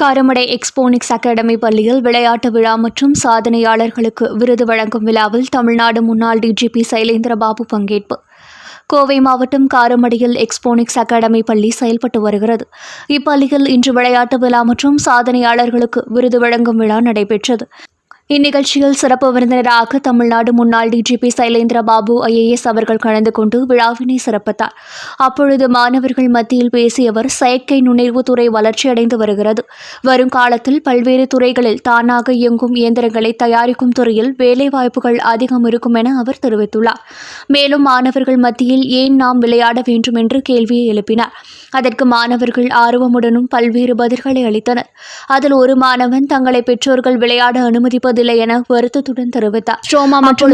Karamadai எக்ஸ்போனிக்ஸ் academy பள்ளியில் விளையாட்டு விழா மற்றும் சாதனையாளர்களுக்கு விருது வழங்கும் விழாவில் தமிழ்நாடு முன்னாள் டிஜிபி சைலேந்திரபாபு பங்கேற்பு. கோவை மாவட்டம் காரமடையில் எக்ஸ்போனிக்ஸ் அகாடமி பள்ளி செயல்பட்டு வருகிறது. இப்பள்ளியில் இன்று விளையாட்டு விழா மற்றும் சாதனையாளர்களுக்கு விருது வழங்கும் விழா நடைபெற்றது. இந்நிகழ்ச்சியில் சிறப்பு விருந்தினராக தமிழ்நாடு முன்னாள் டிஜிபி சைலேந்திர பாபு ஐஏஎஸ் அவர்கள் கலந்து கொண்டு விழாவினை சிறப்பித்தார். அப்பொழுது மாணவர்கள் மத்தியில் பேசியவர் செயற்கை நுண்ணறிவு துறை வளர்ச்சியடைந்து வருகிறது. வருங்காலத்தில் பல்வேறு துறைகளில் தானாக இயங்கும் இயந்திரங்களை தயாரிக்கும் துறையில் வேலைவாய்ப்புகள் அதிகம் இருக்கும் என அவர் தெரிவித்துள்ளார். மேலும் மாணவர்கள் மத்தியில் ஏன் நாம் விளையாட வேண்டும் என்று கேள்வியை எழுப்பினார். அதற்கு மாணவர்கள் ஆர்வமுடனும் பல்வேறு பதில்களை அளித்தனர். அதில் ஒரு மாணவன் தங்களை பெற்றோர்கள் விளையாட அனுமதிப்பது அனுமதிப்பதில்லை என வருத்தத்துடன் தெரிவித்தார். ஸ்ட்ரோமா மற்றும்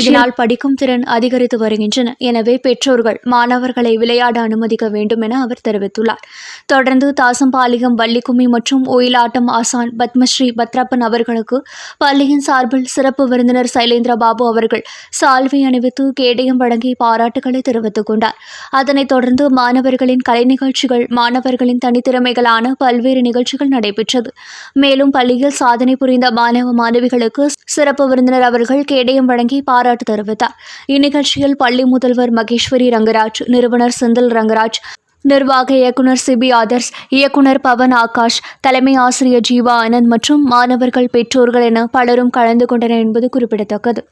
இதனால் படிக்கும் திறன் அதிகரித்து வருகின்றன. எனவே பெற்றோர்கள் மாணவர்களை விளையாட அனுமதிக்க வேண்டும் என அவர் தெரிவித்துள்ளார். தொடர்ந்து தாசம்பாளையம் வள்ளிக்கும்மி மற்றும் ஒயிலாட்டம் ஆசான் பத்மஸ்ரீ பத்ரப்பன் அவர்களுக்கு பள்ளியின் சார்பில் சிறப்பு விருந்தினர் சைலேந்திர பாபு அவர்கள் சால்வை அணிவித்து கேடயம் வழங்கி பாராட்டுகளை தெரிவித்துக் கொண்டார். அதனைத் தொடர்ந்து மாணவர்களின் கலை நிகழ்ச்சிகள் மாணவர்களின் தனித்திறமைகளான பல்வேறு நிகழ்ச்சிகள் நடைபெற்றது. மேலும் பள்ளியில் சாதனை புரிந்த மாணவ மாணவிகளுக்கு சிறப்பு விருந்தினர் அவர்கள் கேடயம் வழங்கி பாராட்டு தெரிவித்தார். இந்நிகழ்ச்சியில் பள்ளி முதல்வர் மகேஸ்வரி ரங்கராஜ் நிறுவனர் செந்தில் ரங்கராஜ் நிர்வாக இயக்குனர் சிபி ஆதர்ஸ் இயக்குனர் பவன் ஆகாஷ் தலைமை ஆசிரியர் ஜீவா ஆனந்த் மற்றும் மாணவர்கள் பெற்றோர்கள் என பலரும் கலந்து கொண்டனர் என்பது குறிப்பிடத்தக்கது.